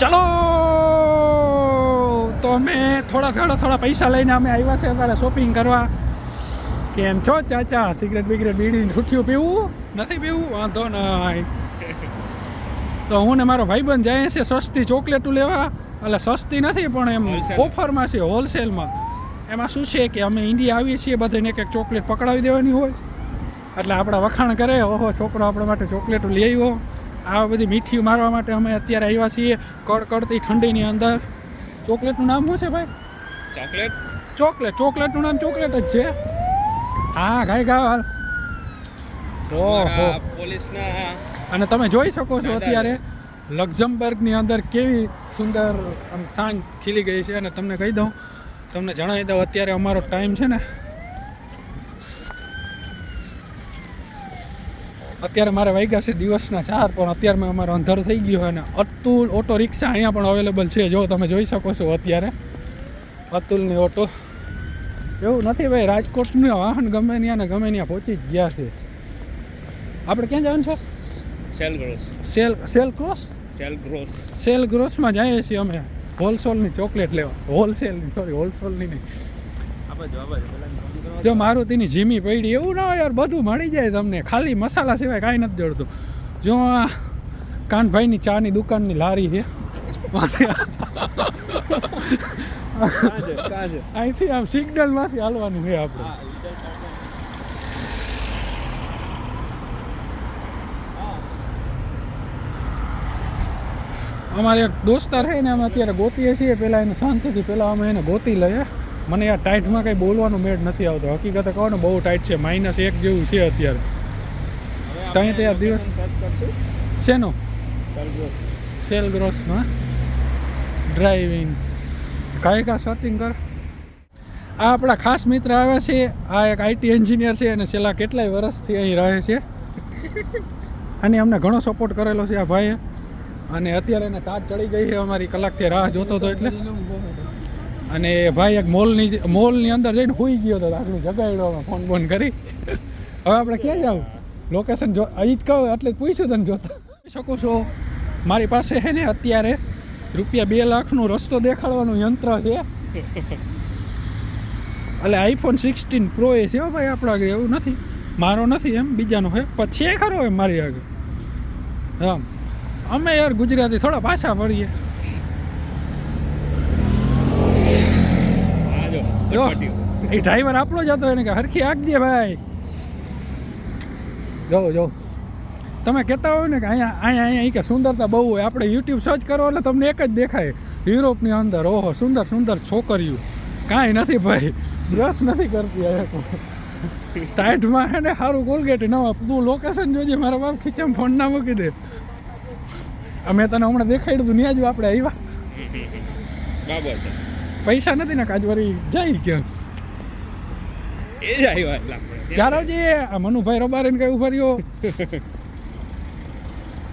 ચલો! તો અમે થોડા થોડા થોડા પૈસા લઈને અમે આવ્યા છે અત્યારે શોપિંગ કરવા. કેમ છો ચાચા? સિગરેટ બિગરેટ બીડી છૂઠિયું પીવું? નથી પીવું? વાંધો નહીં. તો હું ને મારો ભાઈબંધ જાય છે સસ્તી ચોકલેટું લેવા. એટલે સસ્તી નથી પણ એમ. ઓફરમાં છે હોલસેલમાં એમાં શું છે કે અમે ઇન્ડિયા આવીએ છીએ બધાને એક એક ચોકલેટ પકડાવી દેવાની હોય. એટલે આપણા વખાણ કરે ઓહો છોકરો આપણા માટે ચોકલેટો લઈ આવ્યો. આ બધી મીઠી મારવા માટે અમે અત્યારે આવ્યા છીએ કડકડતી ઠંડીની અંદર. ચોકલેટનું નામ શું છે ભાઈ? ચોકલેટ? ચોકલેટ. ચોકલેટનું નામ ચોકલેટ જ છે. હા ગાય ગા ઓહો. પોલીસના અને તમે જોઈ શકો છો અત્યારે લક્ઝમબર્ગની અંદર કેવી સુંદર આમ સાંજ ખીલી ગઈ છે. અને તમને કહી દઉં તમને જણાવી દઉં અત્યારે અમારો ટાઈમ છે ને અત્યારે મારે વાગ્યા છે દિવસના ચાર પણ અત્યારમાં અમારો અંધારો થઈ ગયો અને અતુલ ઓટો રિક્ષા અહીંયા પણ અવેલેબલ છે. જો તમે જોઈ શકો છો અત્યારે. અતુલની ઓટો. એવું નથી ભાઈ રાજકોટનું વાહન ગમે ત્યાં ને ગમે ત્યાં પહોંચી જ ગયા છે. આપણે ક્યાં જવાનું છે? સેલ ગ્રોસ સેલ સેલ ક્રોસ? સેલ ગ્રોસ સેલ ગ્રોસમાં જઈએ છીએ અમે. હોલસેલની ચોકલેટ લેવા. હોલસેલની સોરી હોલસેલની નહીં. જ મારુતિની જીમી પડી, એવું ના હોય યાર, બધું મળી જાય તમને. ખાલી મસાલા સિવાય કાંઈ નથી જોડતું. જો આ કાનભાઈની ચાની દુકાનની લારી છે. અહીંથી આમ સિગ્નલમાંથી હાલવાનું છે આપણે. અમારે એક દોસ્તાર છે ને, અમે અત્યારે ગોતીએ છીએ. પહેલાં એને શાંતિથી, પહેલાં અમે એને ગોતી લઈએ. મને યાર ટાઈટમાં કંઈ બોલવાનું મેળ નથી આવતો. હકીકતે કહો ને બહુ ટાઈટ છે. માઇનસ એક જેવું છે અત્યારે. ત્યાં તે દિવસ શેનો? સેલ સેલ ગ્રોસમાં ડ્રાઇવિંગ કાંઈ કાં સર્ચિંગ કર. આ આપણા ખાસ મિત્ર આવ્યા છે. આ એક આઈટી એન્જિનિયર છે અને છેલ્લા કેટલાય વર્ષથી અહીં રહે છે. અને અમને ઘણો સપોર્ટ કરેલો છે આ ભાઈએ. અને અત્યારે એને ટાટ ચડી ગઈ છે અમારી કલાકથી રાહ જોતો હતો એટલે. અને ભાઈ એક મોલની મોલની અંદર જઈને હોઈ ગયો હતો આગળ જગાડ્યો ફોન બોન કરી. હવે આપણે ક્યાં જાવ લોકેશન જો અહીં જ કહું, એટલે પૂછ્યું તને જોતા. શકો છો, મારી પાસે છે ને અત્યારે રૂપિયા બે લાખનું રસ્તો દેખાડવાનું યંત્ર છે. એટલે આઈફોન સિક્સટીન પ્રો એ છે ભાઈ આપણા આગળ એવું નથી. મારો નથી એમ, બીજાનો છે. પછી ખરો એમ મારી આગળ. હા. અમે યાર ગુજરાતી થોડા પાછા પડીએ હા જો એ ડ્રાઈવર આપણો જ હતો એને કે હરખી આગ દે ભાઈ. જો જો. તમે કહેતા હોય ને કે અહીંયા અહીંયા અહીંયા કે સુંદરતા બહુ હોય. આપણે યુટ્યુબ સર્ચ કરો એટલે તમને એક જ દેખાય. યુરોપની અંદર ઓહો સુંદર સુંદર છોકરીઓ. કાંઈ નથી ભાઈ. બ્રશ નથી કરતી ટાઈટમાં હે ને સારું કોલગેટ નવા તું લોકેશન જોજે મારા બાપ ખીચામાં ફોન ના મૂકી દે. અમે તને હમણાં દેખાડ્યું હતું ત્યાં જ આપણે આવ્યા બરાબર છે. પૈસા નથી ને કાજવારી જાય ક્યાં? એ જ આવ્યા એટલે આ મનુભાઈ રબારીને કઈ ઊભા રહ્યો?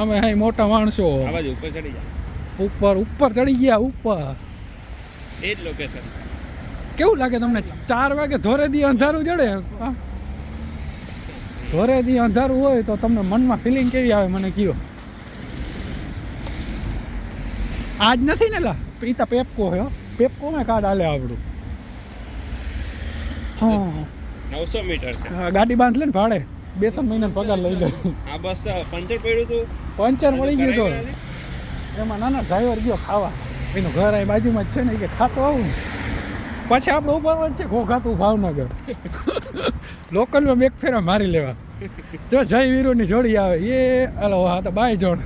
અમે અહીં મોટા માણસો. ઉપર ચડી ગયા ઉપર ઉપર ચડી ગયા ઉપર. એ જ લોકેશન કેવું લાગે તમને? ચાર વાગે ધોરે દી અંધારું જડે ધોરે દી અંધારું હોય તો તમને મનમાં ફિલિંગ કેવી આવે મને કયો? આજ નથી ને લા? પીતા પેપકો હે. હો. પેપકો કાર્ડ આલે આપણું? હા. નવસો મીટર હા, ગાડી બાંધ લે ને ભાડે. બે ત્રણ મહિના પગાર લઈ લે. આ બસ પંચર પડ્યું હતું પંચર મળી ગયું હતું એમાં નાના ડ્રાઈવર ગયો ખાવા. એનું ઘર અહીં બાજુમાં જ છે ને કે ખાતો આવું. પછી આપણે ઉપર છે ઘોઘાતું ભાવનગર. લોકલમાં બેક ફેરા મારી લેવા. જો જય વીરોની જોડી આવે. એ અલો હા તો બાય જોડ.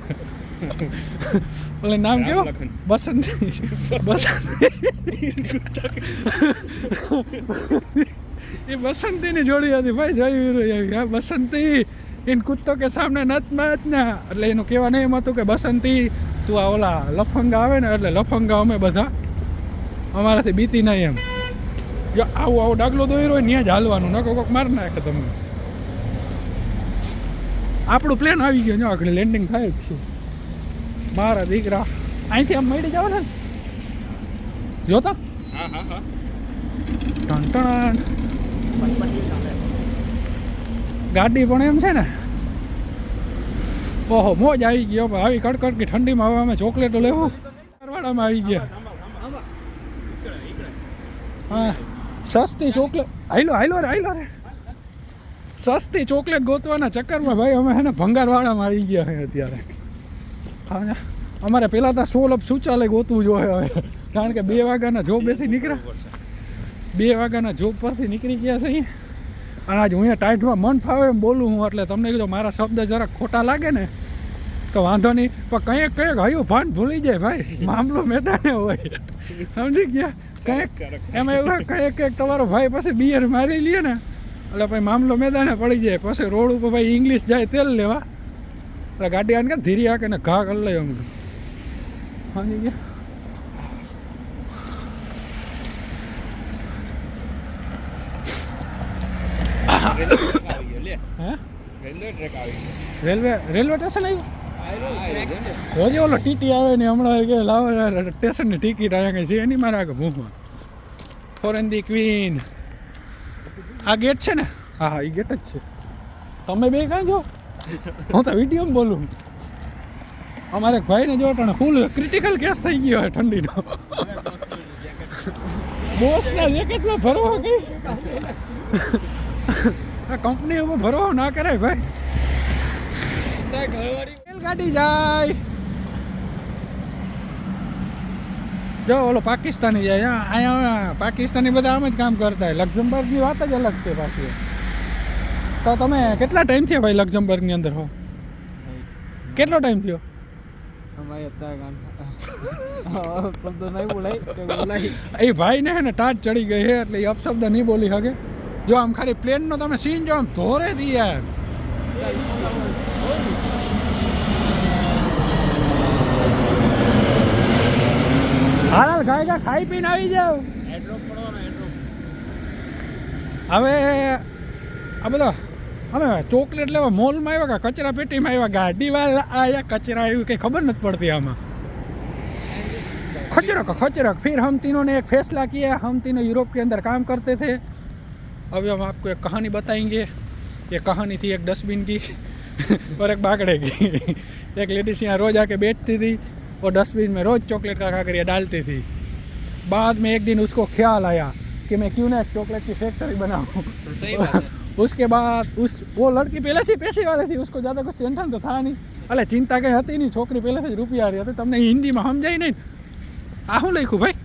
ઓલે નામ કેવું. બસંતી બસંતી એ બસંતીની જોડી હતી ભાઈ જય આવી હા બસંતી ઇન કુત્તો કે સામને નત મત ના એટલે એનું કહેવાનું એમ હતું કે બસંતી તું આ ઓલા લફંગા આવે ને એટલે લફંગા અમે બધા અમારાથી બીતી નહીં એમ જો આવું આવો ડાગલો દોર્યો હોય ત્યાં જ હાલવાનું નકો કોક માર નાખે તમને આપણું પ્લેન આવી ગયો જો આગળ લેન્ડિંગ થાય જ છે મારા દીકરા અહીંથી આમ મળી જાવ ને? જોતા? હા હા હા. ટન ટણ. ગાડી પણ એમ છે ને? ઓહો મોજ આવી ગયો આવી કડકડ કે ઠંડીમાં હવે અમે ચોકલેટો લેવું. વાળામાં આવી ગયા. હા સસ્તી ચોકલેટ. આઈલો હાઈલો રે હાઈલો રે. સસ્તી ચોકલેટ ગોતવાના ચક્કરમાં ભાઈ અમે હે ને ભંગારવાળામાં આવી ગયા છે અત્યારે. હા અમારે પહેલાં તો સોલ અપ શૌચાલય ગોતવું જોઈએ હવે. કારણ કે બે વાગ્યાના જોબ બેથી નીકળ્યા બે વાગ્યાના જોબ પરથી નીકળી ગયા છે અહીંયા અને આજ હું અહીંયા ટાઈટમાં મન ફાવે એમ બોલું હું, એટલે તમને કીધું મારા શબ્દ જરાક ખોટા લાગે ને, તો વાંધો નહીં. પણ કંઈક કંઈક હયું ભાન ભૂલી જાય ભાઈ. મામલો મેદાને હોય. સમજી ગયા? કંઈક, એમાં એવું કંઈક કંઈક તમારો ભાઈ પછી બિયર મારી લે ને. એટલે પછી મામલો મેદાને પડી જાય. પછી રોડ ઉપર ભાઈ ઇંગ્લિશ જાય તેલ લેવા. એટલે ગાડી આને ધીરી હાકે ને ઘા કરી લઈ અમને સમજી ગયા. રેલવે રેલવે સ્ટેશન આવ્યું? આવ્યો રોજે ઓલો ટીટી આવે ને હમણાં કે સ્ટેશનની ટિકિટ અહીંયા કંઈ છે એની મારે આગળ ભૂખમાં ફોરેન ધી ક્વીન. આ ગેટ છે ને? હા એ ગેટ જ છે. તમે બે કાંઈ છો? હું તો વિડીયોમાં બોલું. અમારે ભાઈને જો પણ ફૂલ ક્રિટિકલ કેસ થઈ ગયો હોય ઠંડીનો. બોસના જેકેટમાં ભરવો કઈ આ કંપની ઉપર ભરવો ના કરાય ભાઈ. ગાડી જાય. જો, ઓલો પાકિસ્તાની જાય. અહીંયા, પાકિસ્તાની બધા આમ જ કામ કરતા હોય. લક્ઝમબર્ગની વાત જ અલગ છે પાછી. તો તમે કેટલા ટાઈમ થયા ભાઈ લક્ઝમબર્ગની અંદર હો? કેટલો ટાઈમ થયો? એ ભાઈ ને ને ટાટ ચડી ગઈ હે એટલે એ અપશબ્દ નહીં બોલી શકે. જો આમ ખાલી પ્લેનનો તમે સીન જો આમ ધોરે દી યાર. હાલ ખાઈ જા ખાઈ પીને આવી જાવ હવે આ બધા અમે ચોકલેટ લેવા મોલમાં આવ્યા કે કચરા પેટીમાં આવ્યા ગાડી વાળા આયા કચરા આવ્યું કંઈ ખબર નથી પડતી આમાં खचरक खचरक फिर हम तीनों ने एक फैसला किया हम तीनों यूरोप के अंदर काम करते थे अभी हम आपको एक कहानी बताएंगे ये कहानी थी एक डस्टबिन की और एक बागड़े की एक लेडीज यहाँ रोज आके बैठती थी और डस्टबिन में रोज चॉकलेट का काकरिया डालती थी बाद में एक दिन उसको ख्याल आया कि मैं क्यों ना एक चॉकलेट की फैक्ट्री बनाऊँ सही बात है उसके बाद उस वो लड़की पहले से ही पैसे वाली थी उसको ज़्यादा कुछ टेंशन तो था नहीं અલે ચિંતા કંઈ હતી નહીં છોકરી પહેલેથી જ રૂપિયા રહી હતી તમને હિન્દીમાં સમજાય નહીં આ શું લખ્યું ભાઈ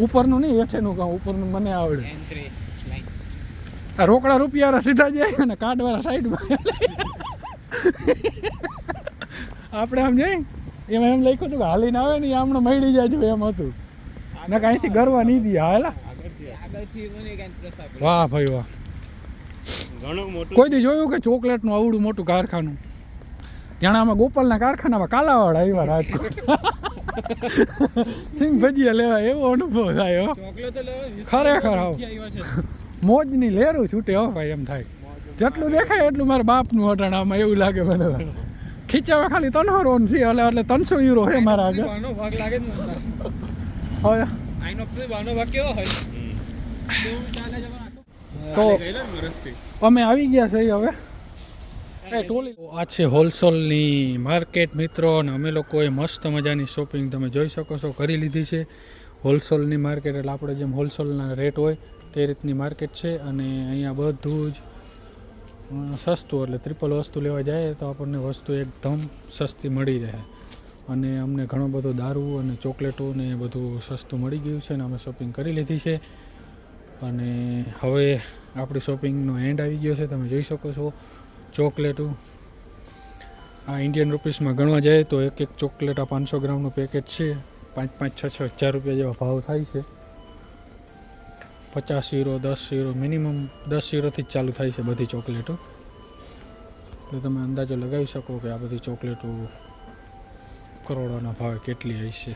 ઉપરનું નહીં હેઠેનું કહું ઉપરનું મને આવડે एंट्री लाइन આ રોકડા રૂપિયા સીધા જાય અને કાર્ડવાળા સાઈડમાં આપણે આમ જઈ એમાં એમ લખ્યું હતું કે હાલીને આવે ને એ આમણે મળી જાય છે એમ હતું ને કાંઈથી ગરવા નહીં દે હાલા વાહ ભાઈ વાહ. ઘણું મોટું. કોઈ દી જોયું કે ચોકલેટનું આવડું મોટું કારખાનું? જાણે આમાં ગોપાલના કારખાનામાં કાલાવાડ આવ્યા રાજકોટ સિંગ ભજીયા લેવા એવો અનુભવ થાય ખરેખર મોજની લેરું છૂટે હો ભાઈ એમ થાય. જેટલું દેખાય એટલું મારા બાપનું અટાણ આમાં એવું લાગે મને. ખીચાવા ખાલી ત્રણસો રોન છે એટલે એટલે ત્રણસો યુરો છે મારા આગળ. ભાગ લાગે હવે? આઈનોક્સ ભાગ કેવો હોય? તો અમે આવી ગયા છે હવે. આ છે હોલસેલની માર્કેટ મિત્રો અને અમે લોકોએ મસ્ત મજાની શોપિંગ તમે જોઈ શકો છો કરી લીધી છે. હોલસેલની માર્કેટ એટલે આપણે જેમ હોલસેલના રેટ હોય તે રીતની માર્કેટ છે અને અહીંયા બધું જ સસ્તું એટલે ત્રિપલ વસ્તુ લેવા જાય તો આપણને વસ્તુ એકદમ સસ્તી મળી રહે. અને અમને ઘણો બધો દારૂ અને ચોકલેટો ને એ બધું સસ્તું મળી ગયું છે અને અમે શોપિંગ કરી લીધી છે. અને હવે આપણી શોપિંગનો એન્ડ આવી ગયો છે, તમે જોઈ શકો છો. ચોકલેટો. આ ઇન્ડિયન રૂપીસમાં ગણવા જાય તો એક એક ચોકલેટ આ પાંચસો ગ્રામનું પેકેટ છે. પાંચ પાંચ, છ છ હજાર રૂપિયા જેવા ભાવ થાય છે. પચાસ યુરો દસ યુરો મિનિમમ દસ યુરોથી જ ચાલુ થાય છે બધી ચોકલેટો. એટલે તમે અંદાજો લગાવી શકો કે આ બધી ચોકલેટો કરોડોના ભાવે કેટલી હશે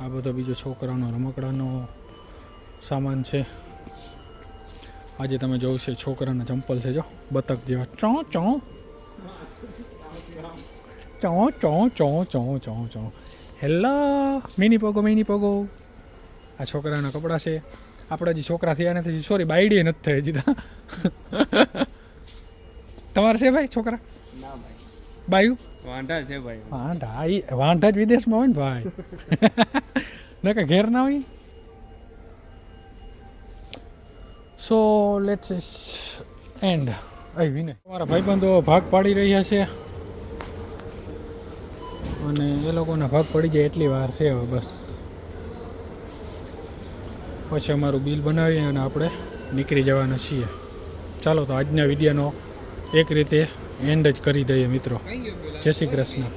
આ બધો બીજો છોકરાનો રમકડાનો સામાન છે. આજે તમે જોયું છે છોકરાના ચંપલ છે જો બતક જેવા. ચો ચો. ચો ચો ચો ચો ચો ચો. હેલો મિની પગો મિની પગો. આ છોકરાના કપડાં છે. આપણા હજી છોકરા થયા નથી સોરી બાયડી નથી થઈ હજી તો. તમારે છે ભાઈ છોકરા? ના ભાઈ. બાયું? વાંઢા છે ભાઈ. વાંઢા વાંઢા જ વિદેશમાં હોય ને ભાઈ. ના કે ઘેર ના હોય? So let's end I Vinay. મારા ભાઈબંધો ભાગ પાડી રહ્યા છે. અને એ લોકોના ભાગ પડી જાય એટલી વાર છે હવે બસ. પછી અમારું બિલ બનાવીએ અને આપણે નીકળી જવાના છીએ. ચાલો તો આજના વિડીયોનો એક રીતે એન્ડ જ કરી દઈએ મિત્રો. જય શ્રી કૃષ્ણ.